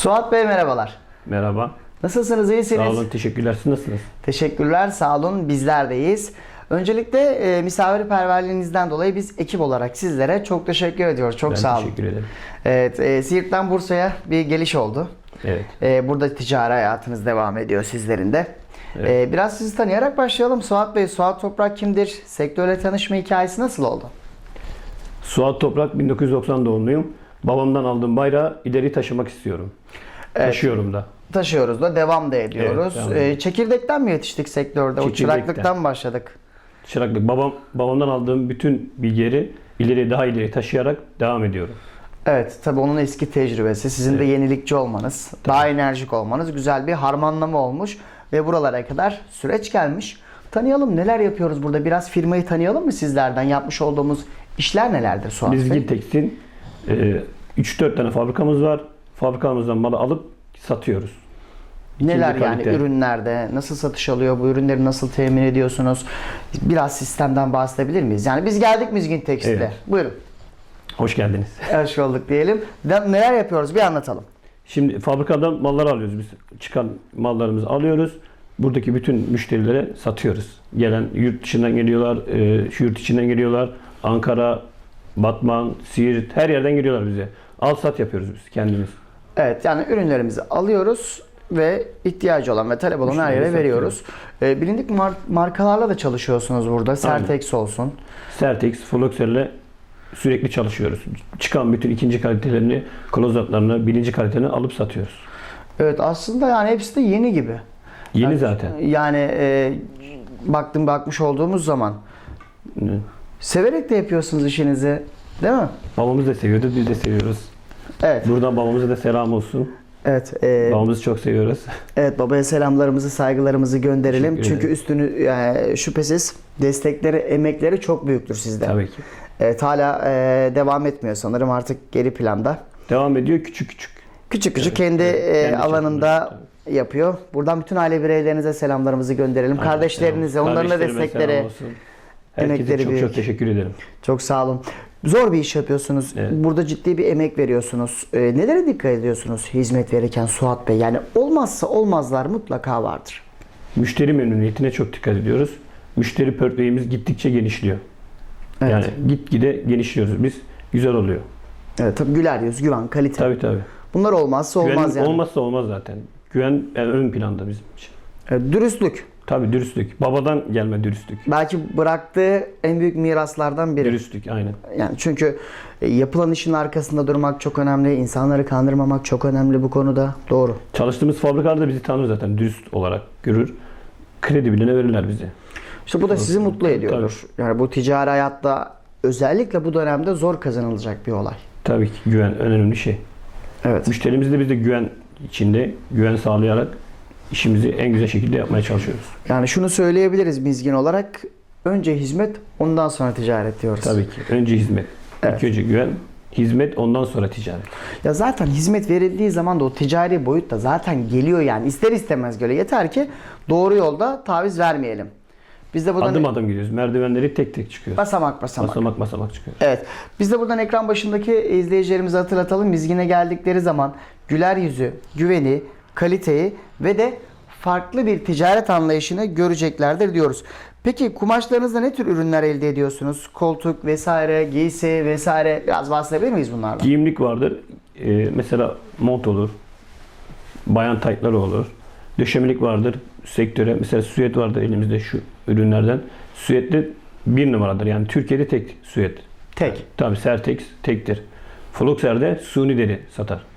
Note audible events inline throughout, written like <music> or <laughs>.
Suat Bey merhabalar. Merhaba. Nasılsınız? İyisiniz? Sağ olun. Teşekkürler. Siz nasılsınız? Teşekkürler. Sağ olun. Bizler deyiz. Öncelikle e, misafirperverliğinizden dolayı biz ekip olarak sizlere çok teşekkür ediyoruz. Çok ben sağ olun. teşekkür ederim. Evet, e, Siirt'ten Bursa'ya bir geliş oldu. Evet. E, burada ticari hayatınız devam ediyor sizlerin de. Evet. E, biraz sizi tanıyarak başlayalım. Suat Bey, Suat Toprak kimdir? Sektörle tanışma hikayesi nasıl oldu? Suat Toprak 1990 doğumluyum. Babamdan aldığım bayrağı ileri taşımak istiyorum. Evet. Taşıyorum da. Taşıyoruz da devam da ediyoruz. devam E, ediyoruz. çekirdekten mi yetiştik sektörde? O çıraklıktan başladık? Çıraklık. Babam babamdan aldığım bütün bilgileri ileri daha ileri taşıyarak devam ediyorum. Evet, tabii onun eski tecrübesi, sizin de yenilikçi olmanız, daha enerjik olmanız güzel bir harmanlama olmuş ve buralara kadar süreç gelmiş. Tanıyalım neler yapıyoruz burada. Biraz firmayı tanıyalım mı sizlerden? Yapmış olduğumuz işler nelerdir Suat Biz Bey? Giltex'in e, 3-4 tane fabrikamız var. Fabrikamızdan malı alıp satıyoruz. Neler İkinci yani kalite. ürünlerde? Nasıl satış alıyor? Bu ürünleri nasıl temin ediyorsunuz? Biraz sistemden bahsedebilir miyiz? Yani biz geldik Mizgin Tekstil'e. Evet. Buyurun. Hoş geldiniz. <laughs> Hoş bulduk diyelim. De- Neler yapıyoruz? Bir anlatalım. Şimdi fabrikadan malları alıyoruz biz. Çıkan mallarımızı alıyoruz. Buradaki bütün müşterilere satıyoruz. Gelen yurt dışından geliyorlar, e, yurt içinden geliyorlar. Ankara, Batman, Siirt her yerden geliyorlar bize. Al sat yapıyoruz biz kendimiz. Evet yani ürünlerimizi alıyoruz ve ihtiyacı olan ve talep olan her yere veriyoruz. Ee, bilindik mar- markalarla da çalışıyorsunuz burada. Sertex olsun. Sertex, Fluxer'le sürekli çalışıyoruz. Çıkan bütün ikinci kalitelerini, closeup'larını, birinci kalitelerini alıp satıyoruz. Evet aslında yani hepsi de yeni gibi. Yeni zaten. Yani e, baktım bakmış olduğumuz zaman severek de yapıyorsunuz işinizi. Değil mi? Babamız da seviyordu, biz de seviyoruz. Evet. Buradan babamıza da selam olsun. Evet. e, Babamızı çok seviyoruz. Evet babaya selamlarımızı, saygılarımızı gönderelim. Çünkü üstünü yani şüphesiz destekleri, emekleri çok büyüktür sizde. Tabii ki. Evet hala e, devam etmiyor sanırım artık geri planda. Devam ediyor küçük küçük. Küçük küçük Evet, kendi evet. e, Kendi alanında yapıyor. Buradan bütün aile bireylerinize selamlarımızı gönderelim. Kardeşlerinize, onların da Kardeşlerime destekleri. selam olsun. Herkese çok büyük. çok teşekkür ederim. Çok sağ olun. Zor bir iş yapıyorsunuz. Evet. Burada ciddi bir emek veriyorsunuz. E, nelere dikkat ediyorsunuz hizmet verirken Suat Bey? Yani olmazsa olmazlar mutlaka vardır. Müşteri memnuniyetine çok dikkat ediyoruz. Müşteri portföyümüz gittikçe genişliyor. Evet. Yani gitgide genişliyoruz biz. Güzel oluyor. Evet tabii güler yüz, güven, kalite. Tabii tabii. Bunlar olmazsa Güven olmaz yani. olmazsa olmaz zaten. Güven yani ön planda bizim için. Evet, dürüstlük. Tabii dürüstlük. Babadan gelme dürüstlük. Belki bıraktığı en büyük miraslardan biri. Dürüstlük aynen. Yani çünkü e, yapılan işin arkasında durmak çok önemli. insanları kandırmamak çok önemli bu konuda. Doğru. Çalıştığımız fabrikalar da bizi tanır zaten. Dürüst olarak görür. Kredi bilene verirler bize. İşte bu da sizi mutlu Tabii, ediyordur. Yani bu ticari hayatta özellikle bu dönemde zor kazanılacak bir olay. Tabii ki güven önemli şey. Evet. Müşterimiz de biz de güven içinde, güven sağlayarak işimizi en güzel şekilde yapmaya çalışıyoruz. Yani şunu söyleyebiliriz Mizgin olarak. Önce hizmet, ondan sonra ticaret diyoruz. Tabii ki. Önce hizmet. Evet. İlk önce güven, hizmet ondan sonra ticaret. Ya zaten hizmet verildiği zaman da o ticari boyut da zaten geliyor yani. ister istemez göre. Yeter ki doğru yolda taviz vermeyelim. Biz de buradan Adım adım gidiyoruz. Merdivenleri tek tek çıkıyoruz. basamak basamak. Basamak basamak çıkıyoruz. Evet. Biz de buradan ekran başındaki izleyicilerimize hatırlatalım. Mizgine geldikleri zaman güler yüzü, güveni, kaliteyi ve de farklı bir ticaret anlayışını göreceklerdir diyoruz. Peki kumaşlarınızda ne tür ürünler elde ediyorsunuz? Koltuk vesaire, giysi vesaire biraz bahsedebilir miyiz bunlardan? Giyimlik vardır. Ee, mesela mont olur. Bayan taytları olur. Döşemelik vardır. Sektöre mesela süet vardır elimizde şu ürünlerden. Süetli bir numaradır. Yani Türkiye'de tek süet. Tek. Tabi Sertex tektir. Fluxer'de suni deri satar.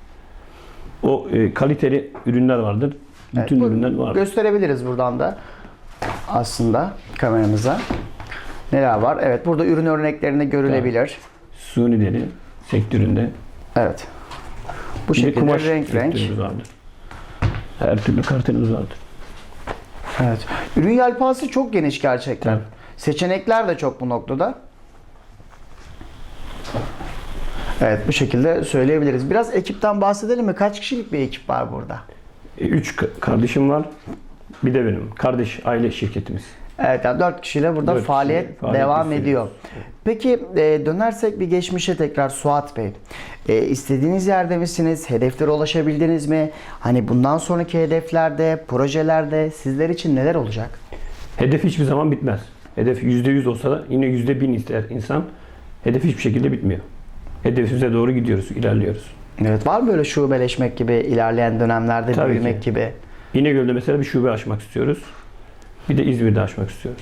O e, kaliteli ürünler vardır. Bütün Evet, ürünler var. Gösterebiliriz buradan da aslında kameramıza. Neler var? Evet burada ürün örneklerinde görülebilir. Suni deri sektöründe. Evet. Bu şekilde kumaş renk renk. vardır. Her türlü kartelimiz vardır. Evet. Ürün yelpazesi çok geniş gerçekten. Evet. Seçenekler de çok bu noktada. Evet bu şekilde söyleyebiliriz. Biraz ekipten bahsedelim mi? Kaç kişilik bir ekip var burada? E, Üç ka- kardeşim var. Bir de benim. Kardeş aile şirketimiz. Evet yani 4 kişiyle burada Dört faaliyet, kişiyle faaliyet devam gösteriyoruz. ediyor. Peki e, dönersek bir geçmişe tekrar Suat Bey. E, istediğiniz yerde misiniz? Hedeflere ulaşabildiniz mi? Hani bundan sonraki hedeflerde, projelerde sizler için neler olacak? Hedef hiçbir zaman bitmez. Hedef %100 olsa da yine %1000 ister insan. Hedef hiçbir şekilde bitmiyor. Hedefimize doğru gidiyoruz, ilerliyoruz. Evet var mı böyle şubeleşmek gibi ilerleyen dönemlerde Tabii büyümek ki. gibi? İnegöl'de mesela bir şube açmak istiyoruz. Bir de İzmir'de açmak istiyoruz.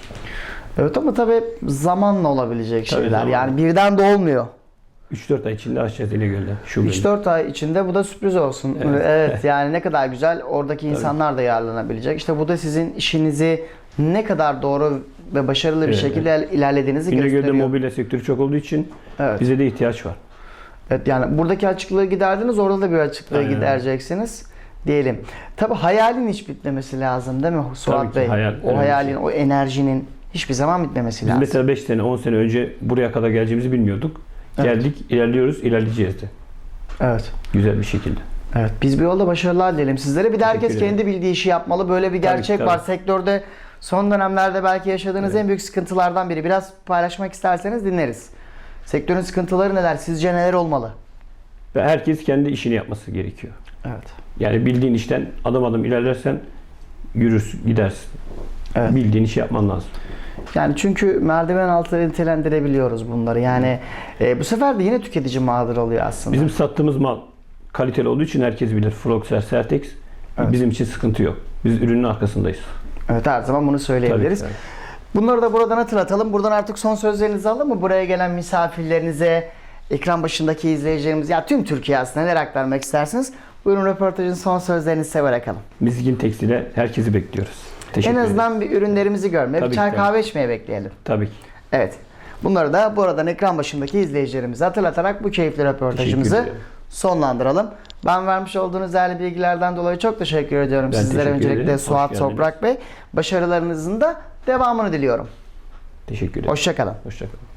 Evet ama tabii zamanla olabilecek Tabii şeyler. zamanla. Yani birden de olmuyor. 3-4 ay içinde açacağız İnegöl'de şubeyi. 3-4 ay içinde bu da sürpriz olsun. Evet. Evet. <laughs> yani ne kadar güzel oradaki insanlar da yararlanabilecek. İşte bu da sizin işinizi ne kadar doğru ve başarılı bir Evet, şekilde ilerlediğinizi İnegöl'de gösteriyor. mobilya sektörü çok olduğu için Evet. bize de ihtiyaç var. Evet. Yani buradaki açıklığı giderdiniz, orada da bir açıklığı Aynen. gidereceksiniz diyelim. Tabii hayalin hiç bitmemesi lazım değil mi Suat Tabii ki, Bey? hayal o hayalin, şey. o enerjinin hiçbir zaman bitmemesi Biz lazım. mesela 5 sene, 10 sene önce buraya kadar geleceğimizi bilmiyorduk. Evet. Geldik, ilerliyoruz, ilerleyeceğiz de. Evet. Güzel bir şekilde. Evet biz bir yolda başarılar dileyelim sizlere. Bir de herkes kendi bildiği işi yapmalı. Böyle bir Tabii, gerçek tabii. var. Sektörde son dönemlerde belki yaşadığınız Evet. en büyük sıkıntılardan biri. Biraz paylaşmak isterseniz dinleriz. Sektörün sıkıntıları neler? Sizce neler olmalı? Ve herkes kendi işini yapması gerekiyor. Evet. Yani bildiğin işten adım adım ilerlersen yürürsün, gidersin. Evet. Bildiğin işi yapman lazım. Yani çünkü merdiven altı nitelendirebiliyoruz bunları. Yani e, bu sefer de yine tüketici mağdur oluyor aslında. Bizim sattığımız mal kaliteli olduğu için herkes bilir. Floxer, Sertex. Evet. Bizim için sıkıntı yok. Biz ürünün arkasındayız. Evet her zaman bunu söyleyebiliriz. Tabii ki. Bunları da buradan hatırlatalım. Buradan artık son sözlerinizi alalım mı? Buraya gelen misafirlerinize, ekran başındaki izleyicilerimiz, ya tüm Türkiye aslında neler aktarmak istersiniz? Buyurun röportajın son sözlerini size bırakalım. Mizgin Tekstil'e herkesi bekliyoruz. Teşekkür en azından bir ürünlerimizi görmeye, bir çay kahve içmeye bekleyelim. Tabii ki. Evet. Bunları da buradan ekran başındaki izleyicilerimize hatırlatarak bu keyifli röportajımızı sonlandıralım. Ben vermiş olduğunuz değerli bilgilerden dolayı çok teşekkür ediyorum Ben sizlere teşekkür öncelikle ederim. Suat. Toprak Bey. Başarılarınızın da devamını diliyorum. Teşekkür ederim. Hoşçakalın. Hoşçakalın.